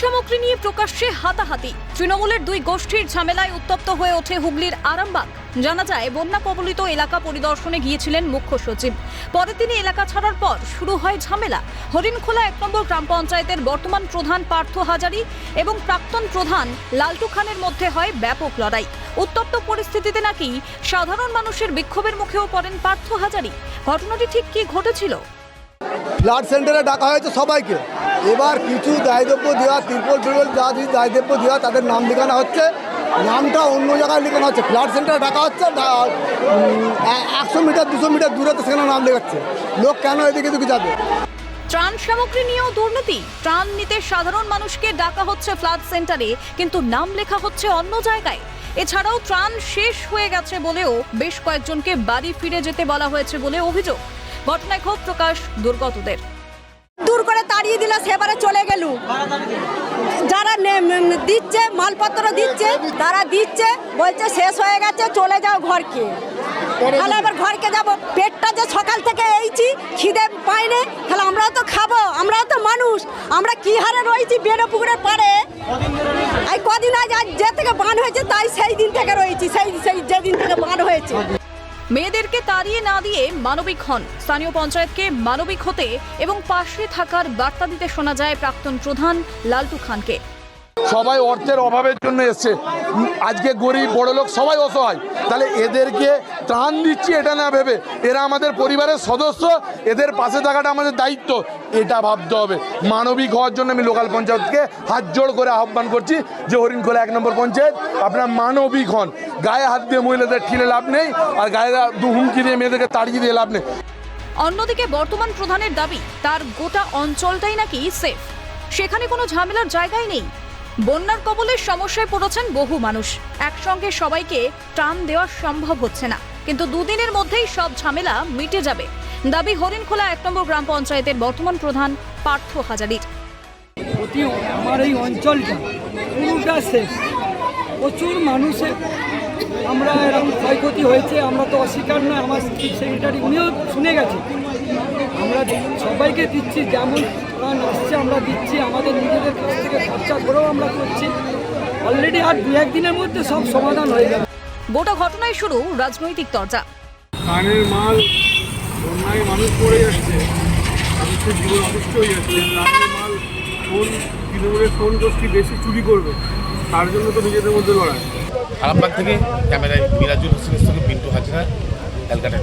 সামগ্রী নিয়ে প্রকাশ্যে হাতাহাতি। তৃণমূলের দুই গোষ্ঠীর ঝামেলায় উত্তপ্ত হয়ে ওঠে হুগলির আরামবাগ। জানা যায়, বন্যা কবলিত এলাকা পরিদর্শনে গিয়েছিলেন মুখ্য সচিব। পরে তিনি এলাকা ছাড়ার পর শুরু হয় ঝামেলা। হরিণখোলা এক নম্বর গ্রাম পঞ্চায়েতের বর্তমান প্রধান পার্থ হাজারি এবং প্রাক্তন প্রধান লালটু খানের মধ্যে হয় ব্যাপক লড়াই। উত্তপ্ত পরিস্থিতিতে নাকি সাধারণ মানুষের বিক্ষোভের মুখেও পড়েন পার্থ হাজারি। ঘটনাটি ঠিক কি ঘটেছিল? ব্লাড সেন্টারে ডাকা হয়েছে সবাইকে। এবার কিছু দায়িত্ব দেওয়া, তিরপল টিরপল যা কিছু দায়িত্ব দেওয়া, তাদের নাম লেখানো হচ্ছে। নামটা অন্য জায়গায় লেখানো হচ্ছে। ফ্লাড সেন্টারে ডাকা হচ্ছে একশো মিটার, দুশো মিটার দূরে তো সেখানে নাম লেখাচ্ছে লোক কেন এদিকে এদিকে যাবে? ত্রাণ সামগ্রী নিয়েও দুর্নীতি। ত্রাণ নিতে সাধারণ মানুষকে ডাকা হচ্ছে ফ্লাড সেন্টারে, কিন্তু নাম লেখা হচ্ছে অন্য জায়গায়। এছাড়াও ত্রাণ শেষ হয়ে গেছে বলেও বেশ কয়েকজনকে বাড়ি ফিরে যেতে বলা হয়েছে বলে অভিযোগ। ঘটনায় ক্ষোভ প্রকাশ দুর্গতদের। দূর করে তাড়িয়ে দিলে সেবারে চলে গেল। যারা দিচ্ছে মালপত্র দিচ্ছে তারা দিচ্ছে বলছে শেষ হয়ে গেছে চলে যাও ঘরকে। তাহলে এবার ঘরকে যাব। পেটটা যে সকাল থেকে এইছি খিদে পাইনি তাহলে আমরাও তো খাব আমরাও তো মানুষ। আমরা কি হারে রয়েছি বেড়ে পুকুরের পাড়ে? এই কদিন আজ আজ যে থেকে বান হয়েছে তাই সেই দিন থেকে রয়েছি সেই সেই যেদিন থেকে বান হয়েছে। মেয়েদেরকে তাড়িয়ে না দিয়ে মানবিক হন। স্থানীয় পঞ্চায়েতকে মানবিক হতে এবং পাশে থাকার বার্তা দিতে শোনা যায় প্রাক্তন প্রধান লালটু খানকে। সবাই অর্থের অভাবের জন্য এসছে। আজকে গরিব, বড় লোক সবাই অসহায়। তাহলে এদেরকে ত্রাণ দিচ্ছি, এটা না ভেবে। এরা আমাদের পরিবারের সদস্য, এদের পাশে থাকাটা আমাদের দায়িত্ব। এটা ভাবতে হবে। মানবিক হওয়ার জন্য আমি লোকাল পঞ্চায়েতকে হাত জোড় করে আহ্বান করছি যে হরিণখোলা এক নম্বর পঞ্চায়েত, আপনার মানবিক হন। গায়ে হাত দিয়ে মহিলাদের ঠিলে লাভ নেই, আর গায়ে দু হুমকি দিয়ে মেয়েদেরকে তাড়িয়ে দিয়ে লাভ নেই। অন্যদিকে বর্তমান প্রধানের দাবি, তার গোটা অঞ্চলটাই নাকি সেফ সেখানে কোনো ঝামেলার জায়গাই নেই। বন্যার কবলের সমস্যায় পড়েছেন বহু মানুষ। একসঙ্গে সবাইকে ত্রাণ দেওয়া সম্ভব হচ্ছে না। কিন্তু দুদিনের মধ্যেই সব ঝামেলা মিটে যাবে। দাবি হরিণখোলা এক নম্বর গ্রাম পঞ্চায়েতের বর্তমান প্রধান পার্থ হাজারির। আমার এই অঞ্চলটা পুরোটা শেষ। প্রচুর মানুষের আমরা এরকম ক্ষয়ক্ষতি হয়েছে, আমরা তো অস্বীকার নয়, আমার সেক্রেটারি উনিও শুনে গেছে। আমরা সবাইকে দিচ্ছি যেমন প্রাণ আসছে আমরা দিচ্ছি আমাদের নিজেদের কাছ থেকে খরচা করেও আমরা করছি। অলরেডি আর দু একদিনের মধ্যে সব সমাধান হয়ে যাবে। গোটা ঘটনায় শুরু রাজনৈতিক চর্চা কানের মাল বন্যায় মানুষ পড়ে যাচ্ছে মানুষের জীবন অসুস্থ হয়ে যাচ্ছে। ধানের মাল কোন তৃণমূলের কোন গোষ্ঠী বেশি চুরি করবে তার জন্য তো নিজেদের মধ্যে লড়াই। আরামবাগ থেকে ক্যামেরায় মিরাজুল হোসেনের সঙ্গে পিন্টু হাজরা ক্যালকাটা